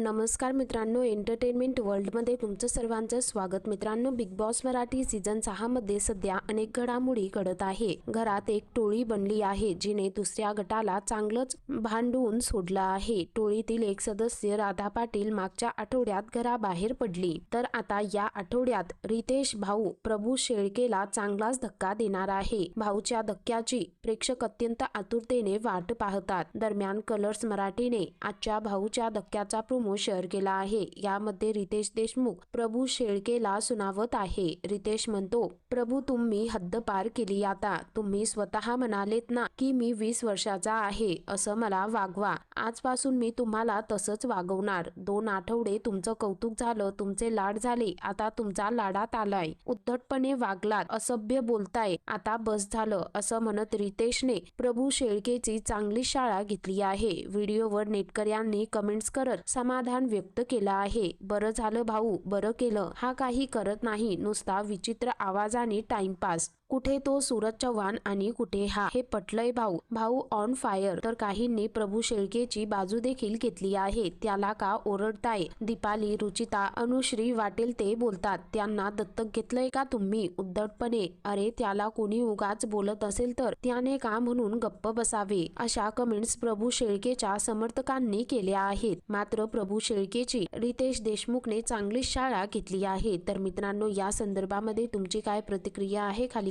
नमस्कार मित्रांनो एंटरटेनमेंट वर्ल्डमध्ये तुमचं सर्वांचं स्वागत. मित्रांनो बिग बॉस मराठी सीझन सहामध्ये सध्या अनेक घडामोडी घडत आहे. घरात एक टोळी बनली आहे जिने दुसऱ्या गटाला चांगलंच भांडून सोडलं आहे. टोळीतील एक सदस्य राधा पाटील मागच्या आठवड्यात घराबाहेर पडली. तर आता या आठवड्यात रितेश भाऊ प्रभू शेळकेला चांगलाच धक्का देणार आहे. भाऊच्या धक्क्याची प्रेक्षक अत्यंत आतुरतेने वाट पाहतात. दरम्यान कलर्स मराठीने आजच्या भाऊच्या धक्क्याचा प्रोमो शेअर केला आहे. यामध्ये रितेश देशमुख प्रभू शेळकेला सुनावत आहे. रितेश म्हणतो प्रभू तुम्ही हद्द पार केली आता. तुम्ही स्वतः म्हणालेत ना की मी वीस वर्षाचा आहे. असं मला वागवा. आजपासून मी तुम्हाला तसंच वागवणार. दोन आठवडे तुमचं कौतुक झालं. तुमचे लाड झाले. आता तुमचा लाडात आलाय. उद्धटपणे वागलात. असभ्य बोलताय. आता बस झालं. असं म्हणत रितेशने प्रभू शेळकेची चांगली शाळा घेतली आहे. व्हिडिओवर नेटकऱ्यांनी कमेंट्स करत समाधान व्यक्त केलं आहे. बरं झालं भाऊ बरं केलं. हा काही करत नाही. नुसता विचित्र आवाजाने टाइमपास कुठे तो सूरज चव्हाण आणि कुठे हा? हे पटलय भाऊ. भाऊ ऑन फायर तर काहींनी प्रभू शेळकेची बाजू देखील घेतली आहे. त्याला का ओरडताय? दीपाली रुचिता अनुश्री वाटेल ते बोलतात. त्यांना दत्तक घेतलंय का तुम्ही? उद्धटपणे. अरे त्याला कोणी उगाच बोलत असेल तर? त्याने का म्हणून गप्प बसावे? अशा कमेंट्स प्रभू शेळकेच्या समर्थकांनी केल्या आहेत. मात्र प्रभू शेळकेची रितेश देशमुखने चांगली शाळा घेतली आहे. तर मित्रांनो या संदर्भामध्ये तुमची काय प्रतिक्रिया आहे खाली